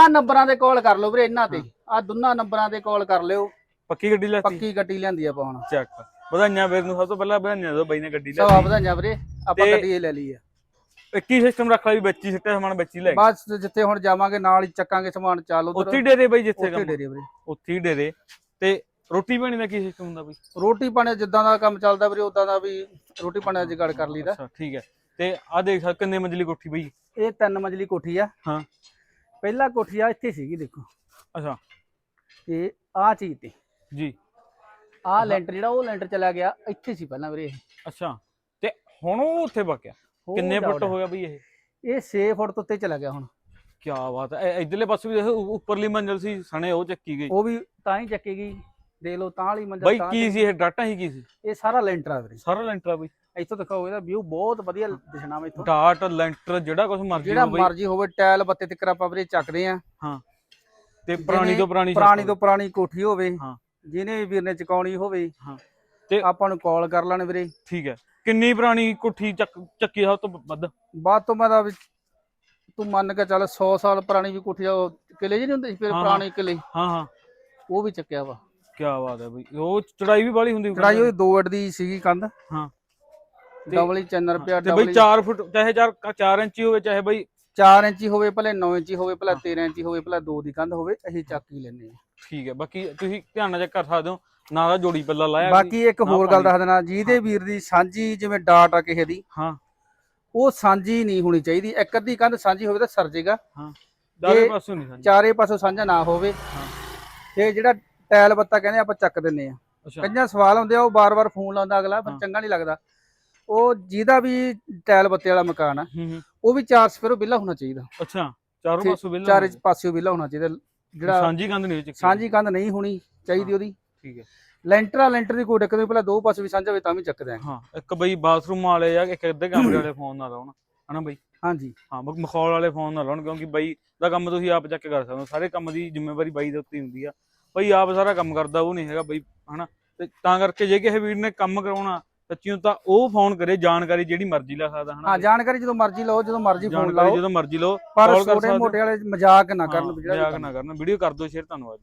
ਆਹ ਨੰਬਰਾਂ ਤੇ ਕਾਲ ਕਰ ਲਓ ਵੀਰੇ ਇਹਨਾਂ ਤੇ। ਆਹ ਦੋਨਾਂ ਨੰਬਰਾਂ ਤੇ ਕਾਲ ਕਰ ਲਿਓ। ਪੱਕੀ ਗੱਡੀ ਲੈਤੀ ਪੱਕੀ ਗੱਡੀ ਲਿਆਂਦੀ ਆਪਾਂ ਹੁਣ। ਚੱਕ। ਵਧਾਈਆਂ ਵੀਰ ਨੂੰ ਸਭ ਤੋਂ ਪਹਿਲਾਂ ਵਧਾਈਆਂ ਦੋ ਬਾਈ ਨੇ ਗੱਡੀ ਲੈ ਸਵਾ ਵਧਾਈਆਂ ਵੀਰੇ। ਆਪਾਂ ਗੱਡੀ ਇਹ ਲੈ ਲਈ ਆ। ਇੱਕ ਹੀ ਸਿਸਟਮ ਰੱਖ ਵੀ ਬੱਚੀ ਸਿੱਟੇ ਸਮਾਨ ਬੱਚੀ ਲੈ ਬਸ ਜਿੱਥੇ ਹੁਣ ਜਾਵਾਂਗੇ ਨਾਲ ਹੀ ਚੱਕਾਂਗੇ ਸਮਾਨ ਚੱਲ ਉਧਰ। ਉੱਥੇ ਡੇਰੇ ਬਾਈ ਜਿੱਥੇ ਉੱਥੇ ਡੇਰੇ ਵੀਰੇ। ਉੱਥੇ ਡੇਰੇ। ਤੇ ਰੋਟੀ ਪਾਣੀ ਦਾ ਕੀ ਸਿਸਟਮ ਹੁੰਦਾ ਬਈ? ਰੋਟੀ ਪਾਣੀ ਜਿੱਦਾਂ ਦਾ ਕੰਮ ਚੱਲਦਾ ਵੀਰੇ ਉਦਾਂ ਦਾ ਵੀ ਰੋਟੀ ਪਾਣੀ ਦਾ ਜੁਗਾੜ ਕਰ ਲਈਦਾ। ਠੀਕ ਹੈ। ਤੇ ਆ ਦੇਖ ਸਕ ਕਿੰਨੇ ਮੰਜ਼ਲੀ ਕੋਠੀ ਬਈ? ਇਹ ਤਿੰਨ ਮੰਜ਼ਲੀ ਕੋਠੀ ਆ। ਹਾਂ। ਪਹਿਲਾ ਕੋਠੀ ਆ ਇੱਥੇ ਸੀਗੀ ਦੇਖੋ। ਅੱਛਾ। ਤੇ ਆਹ ਚੀਜ਼ ਤੇ। ਜੀ। ਆਹ ਲੈਂਟਰ ਜਿਹੜਾ ਉਹ ਲੈਂਟਰ ਚਲਾ ਗਿਆ ਇੱਥੇ ਸੀ ਪਹਿਲਾਂ ਵੀਰੇ ਇਹ। ਅੱਛਾ। ਤੇ ਹੁਣ ਉਹ ਉੱਥੇ ਬਕਿਆ ਕਿੰਨੇ ਫੁੱਟ ਦੌੜ ਹੋਇਆ ਬਈ ਇਹ? ਇਹ 6 ਫੁੱਟ ਤੋਂ ਉੱਤੇ ਚਲਾ ਗਿਆ ਹੁਣ। ਕੀ ਬਾਤ ਹੈ। ਇਧਰਲੇ ਪਾਸੇ ਵੀ ਦੇਖੋ ਉੱਪਰਲੀ ਮੰਜ਼ਲ ਸੀ ਸਣੇ ਉਹ ਚੱਕੀ ਗਈ। ਉਹ ਵੀ ਤਾਂ ਹੀ ਚੱਕੇਗੀ ਦੇਖ ਲਓ ਤਾਂ ਵਾਲੀ ਮੰਜ਼ਲ ਬਾਈ ਤਾਂ ਕੀ ਸੀ ਇਹ ਡਾਟਾ ਹੀ ਕੀ ਸੀ? ਇਹ ਸਾਰਾ ਲੈਂਟਰ ਆ ਵੀਰੇ। ਸਾਰਾ ਲੈਂਟਰ ਆ ਬਈ। ਇੱਥੋਂ ਦਿਖਾਓ ਇਹਦਾ ਵਿਊ ਬਹੁਤ ਵਧੀਆ ਦਿਖਣਾ ਵਾ ਇੱਥੋਂ। ਡਾਟ ਲੈਂਟਰ ਜਿਹੜਾ ਕੁਝ ਮਰਜ਼ੀ ਜਿਹੜਾ ਹੋਵੇ ਮਰਜ਼ੀ ਹੋਵੇ ਟਾਇਲ ਬੱਤੇ ਤੇ ਆਪਾਂ ਵੀਰੇ ਚੱਕਦੇ ਆ ਤੇ ਪੁਰਾਣੀ ਤੋਂ ਪੁਰਾਣੀ ਪੁਰਾਣੀ ਤੋਂ ਪੁਰਾਣੀ ਕੋਠੀ ਹੋਵੇ ਹਾਂ। ਜਿਹਨੇ ਵੀ ਵੀਰ ਨੇ ਚਕਾਉਣੀ ਹੋਵੇ ਹਾਂ। ਤੇ- ਆਪਾਂ ਨੂੰ ਕਾਲ ਕਰ ਲੈਣ ਵੀਰੇ। ਠੀਕ ਹੈ। ਕਿੰਨੀ ਪੁਰਾਣੀ ਕੋਠੀ ਚੱਕ ਚੱਕੀ ਸਭ ਤੋਂ ਵੱਧ? ਬਾਅਦ ਤੋਂ ਮੈਂ ਵੀ ਤੂੰ ਮੰਨ ਕੇ ਚੱਲ 100 ਸਾਲ ਪੁਰਾਣੀ ਵੀ ਕੋਠੀ ਆ ਉਹ ਕਿਲੇ ਜੀ ਨਹੀਂ ਹੁੰਦੇ ਸੀ? ਫਿਰ ਹਾਂ, ਹਾਂ। ਪੁਰਾਣੇ ਕਿਲੇ। ਹਾਂ ਹਾਂ। ਉਹ ਵੀ ਚੱਕਿਆ ਵਾ। ਕੀ ਬਾਤ ਹੈ ਬਈ। ਉਹ ਚੜਾਈ ਵੀ ਬਾਲੀ ਹੁੰਦੀ ਚੜਾਈ ਉਹ ਦੋ ਅੱਡ ਦੀ ਸੀਗੀ ਕੰਧ। ਹਾਂ। ਤੇ- ਡਬਲ ਹੀ ਚੰਨਰ ਪਿਆ ਤੇ ਬਈ ਡਬਲ 4 ਫੁੱਟ ਚਾਹੇ 4 4 ਇੰਚੀ ਹੋਵੇ ਚਾਹੇ ਬਈ 4 ਇੰਚੀ ਹੋਵੇ ਭਲੇ 9 ਇੰਚੀ ਹੋਵੇ ਭਲੇ 13 ਇੰਚੀ ਹੋਵੇ ਭਲੇ 2 ਦੀ ਕੰਧ ਹੋਵੇ ਅਸੀਂ ਚੱਕ ਹੀ ਲੈਨੇ ਆ ਠੀਕ ਹੈ ਬਾਕੀ ਤੁਸੀਂ ਧਿਆਨ ਨਾਲ ਚੈੱਕ ਕਰ ਸਕਦੇ ਹੋ ਨਾ ਦਾ ਜੋੜੀ ਪੱਲਾ ਲਾਇਆ ਬਾਕੀ ਇੱਕ ਨਾ ਹੋਰ ਗੱਲ ਪਾਣੀ। ਦੱਸ ਦੇਣਾ ਜਿਹਦੇ ਵੀਰ ਦੀ ਸਾਂਝੀ ਜਿਵੇਂ ਡਾਟ ਆ ਕਿਸੇ ਦੀ ਹਾਂ। ਉਹ ਸਾਂਝੀ ਨਹੀਂ ਹੋਣੀ ਚਾਹੀਦੀ। ਇੱਕ ਅੱਧੀ ਕੰਧ ਸਾਂਝੀ ਹੋਵੇ ਤਾਂ ਸਰ ਜੇਗਾ। ਦਾਰੇ ਜੇ- ਪਾਸੋਂ ਨਹੀਂ ਸਾਂਝੀ। ਚਾਰੇ ਪਾਸੋਂ ਸਾਂਝਾ ਨਾ ਹੋਵੇ ਹਾਂ। ਤੇ ਜਿਹੜਾ ਟਾਇਲ ਬੱਤਾ ਕਹਿੰਦੇ ਆਪਾਂ ਚੱਕ ਦਿੰਨੇ ਆ ਅੱਛਾ। ਕਈਆਂ ਸਵਾਲ ਹੁੰਦੇ ਆ ਉਹ ਬਾਰ-ਬਾਰ ਫੋਨ ਲਾਉਂਦਾ ਅਗਲਾ ਪਰ। ਚੰਗਾ ਨਹੀਂ ਲੱਗਦਾ। ਉਹ ਜਿਹਦਾ ਵੀ ਟਾਇਲ ਬੱਤੇ ਵਾਲਾ ਮਕਾਨ ਆ ਉਹ ਵੀ ਚਾਰ ਸਫੇਰੋ ਬਿੱਲਾ ਹੋਣਾ ਚਾਹੀਦਾ। ਅੱਛਾ ਚਾਰੋਂ ਪਾਸੋਂ ਬਿੱਲ ਚਾਰੇ ਪਾਸਿਓ ਬਿੱਲਾ ਹੋਣਾ ਚਾਹੀਦਾ। ਜਿਹੜਾ ਸਾਂਝੀ ਕੰਧ ਨਹੀਂ ਚੱਕੀ। ਸਾਂਝੀ ਕੰਧ ਨਹੀਂ ਹੋਣੀ ਚਾਹੀਦੀ ਉਹਦੀ। ਠੀਕ ਹੈ। ਲੈਂਟਰ ਆ ਲੈਂਟਰ ਦੀ ਕੋਈ ਦਿੱਕਤ ਨਹੀਂ ਪਹਿਲਾਂ ਦੋ ਪਾਸੇ ਵੀ ਸਾਂਝਾ ਹੋਵੇ ਤਾਂ ਵੀ ਚੱਕਦੇ ਆ ਹਾਂ ਇੱਕ ਬਈ ਬਾਥਰੂਮ ਵਾਲੇ ਜਾਂ ਇੱਕ ਅੱਧੇ ਕਮਰੇ ਵਾਲੇ ਫੋਨ ਨਾ ਲਾਉਣ ਹਨਾ ਬਈ? ਹਾਂਜੀ। ਹਾਂ ਮਖੌਲ ਵਾਲੇ ਫੋਨ ਨਾ ਲਾਉਣ ਕਿਉਂਕਿ ਬਾਈ ਦਾ ਕੰਮ ਤੁਸੀਂ ਆਪ ਚੱਕ ਕਰ ਸਕਦੇ ਹੋ। ਸਾਰੇ ਕੰਮ ਦੀ ਜ਼ਿੰਮੇਵਾਰੀ ਬਾਈ ਦੇ ਉੱਤੇ ਹੁੰਦੀ ਆ। ਬਾਈ ਆਪ ਸਾਰਾ ਕੰਮ ਕਰਦਾ ਉਹ ਨਹੀਂ ਹੈਗਾ ਬਾਈ ਹਨਾ ਤੇ ਤਾਂ ਕਰਕੇ ਜੇ ਕਿਸੇ ਵੀਰ ਨੇ ਕੰਮ ਕਰਾਉਣਾ ਸੱਚੀ ਤਾਂ ਉਹ ਫੋਨ ਕਰੇ ਜਾਣਕਾਰੀ ਜਿਹੜੀ ਮਰਜ਼ੀ ਲੈ ਸਕਦਾ ਹਨਾ ਹਾਂ। ਜਾਣਕਾਰੀ ਜਦੋਂ ਮਰਜ਼ੀ ਲਓ ਜਦੋਂ ਮਰਜ਼ੀ ਫੋਨ ਲਾਓ ਜਦੋਂ ਮਰਜ਼ੀ ਲਓ ਪਰ ਛੋਟੇ। ਮੋਟੇ ਵਾਲੇ ਮਜ਼ਾਕ ਨਾ ਕਰਨ ਮਜ਼ਾਕ ਨਾ ਕਰਨਾ ਵੀਡੀਓ ਕਰ ਦਿਓ ਸ਼ੇਅਰ ਧੰਨਵਾਦ